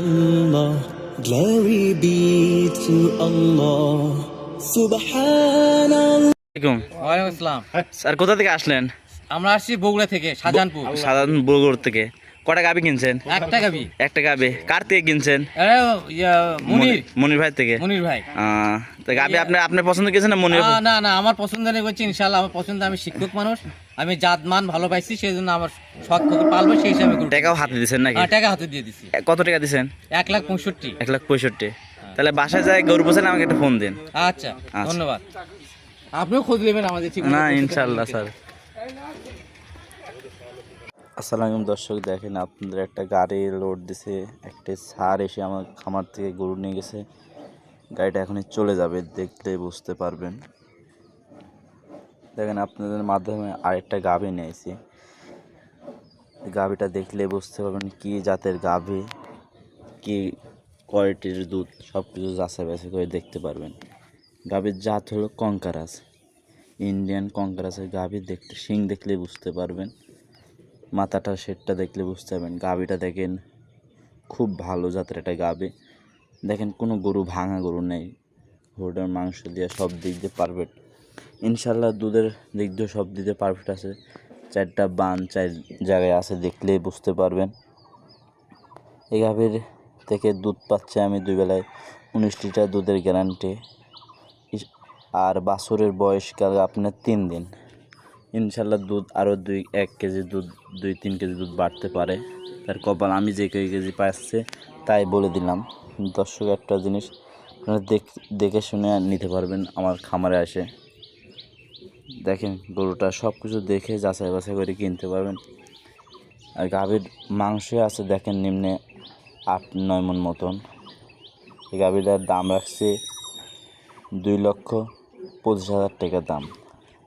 Allah, glory be to Allah. Subhanallah. আলাইকুম ওয়ালাইকুম আসসালাম। স্যার কোথা থেকে আসলেন? আমরা আসছি বগুড়া থেকে শাহজাহানপুর সাধারণ বগুড় থেকে। কটা গাবি কিনছেন? একটা গাবি। একটা গাবি। কার থেকে কিনছেন? মনির। মনির ভাই থেকে? মনির ভাই। গাবি আপনি আপনার পছন্দ না মনির আ, না না আমার পছন্দ নেই করছি ইনশাল্লাহ আমার পছন্দ আমি শিক্ষক মানুষ আমি জাত মান ভালো পাইছি সেই জন্য আমার শখ পালবো সেই হিসাবে টাকাও হাতে দিচ্ছেন নাকি? হ্যাঁ, টাকা হাতে দিয়ে দিছি। কত টাকা দিচ্ছেন এক লাখ পঁয়ষট্টি। এক লাখ পঁয়ষট্টি। তাহলে বাসায় যায় গরু পোষেন আমাকে একটা ফোন দিন। আচ্ছা ধন্যবাদ। আপনিও খোঁজ নেবেন আমাদের ঠিক না ইনশাল্লাহ স্যার। আসসালামু দর্শক দেখেন আপনাদের একটা গাড়ি লোড দিছে। একটা সার এসে আমার খামার থেকে গরু নিয়ে গেছে। গাড়িটা এখনই চলে যাবে দেখলে বুঝতে পারবেন। দেখেন, আপনাদের মাধ্যমে আরেকটা গাভি নিয়েছি গাভিটা দেখলে বুঝতে পারবেন কি জাতের গাভি, কি কোয়ালিটির দুধ সব কিছু যাচাই বাছাই করে দেখতে পারবেন। গাভীর জাত হলো কঙ্কারাস ইন্ডিয়ান কঙ্কারাসের গাভী দেখতে, শিং দেখলে বুঝতে পারবেন। মাথাটা, শেডটা দেখলে বুঝতে পারবেন। গাভীটা দেখেন, খুব ভালো জাতের একটা গাভী। দেখেন কোনো গরু ভাঙা গরু নেই। গরুটার মাংস দিয়ে সব দিক দিয়ে পারফেক্ট ইনশাল্লাহ দুধের দিক দিয়ে সব দিয়ে পারফেক্ট আছে। চারটা বান চার জায়গায় আছে দেখলেই বুঝতে পারবেন। এই গাভীর থেকে দুধ পাচ্ছে আমি দুই বেলায় উনিশ লিটার দুধের গ্যারান্টি আর বাছুরের বয়সকাল আপনার তিন দিন। ইনশাল্লাহ দুধ আরও দুই, এক কেজি দুধ, দুই, তিন কেজি দুধ বাড়তে পারে। তার কপাল আমি যে কেজি পাচ্ছে তাই বলে দিলাম। দর্শক, একটা জিনিস আপনারা দেখ, দেখে শুনে নিতে পারবেন আমার খামারে আসে দেখেন, গরুটা সব কিছু দেখে যাচাই বাছাই করে কিনতে পারবেন। আর গাভীর মাংস আছে, দেখেন নিম্নে আট, নয় মন মতন। এই গাভীটার দাম রাখছে দুই লক্ষ পঁচিশ হাজার টাকা দাম।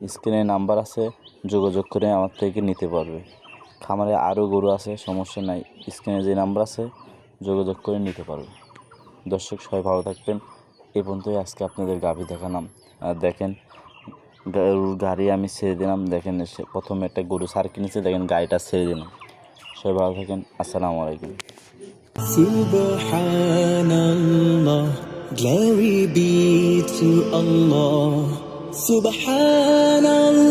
স্ক্রিনে নাম্বার আছে, যোগাযোগ করে আমার থেকে নিতে পারবে। খামারে আরও গরু আছে, সমস্যা নাই। স্ক্রিনে যে নাম্বার আছে, যোগাযোগ করে নিতে পারবে। দর্শক সবাই ভালো থাকবেন এই পর্যন্তই আজকে আপনাদের গাভী দেখালাম আর দেখেন গরুর গাড়ি আমি ছেড়ে দিলাম দেখেন এসে প্রথমে একটা গরু সার কিনেছে, দেখেন গাড়িটা ছেড়ে দিলাম সবাই ভালো থাকেন, আসসালামু আলাইকুম glory be to Allah. Subhanallah.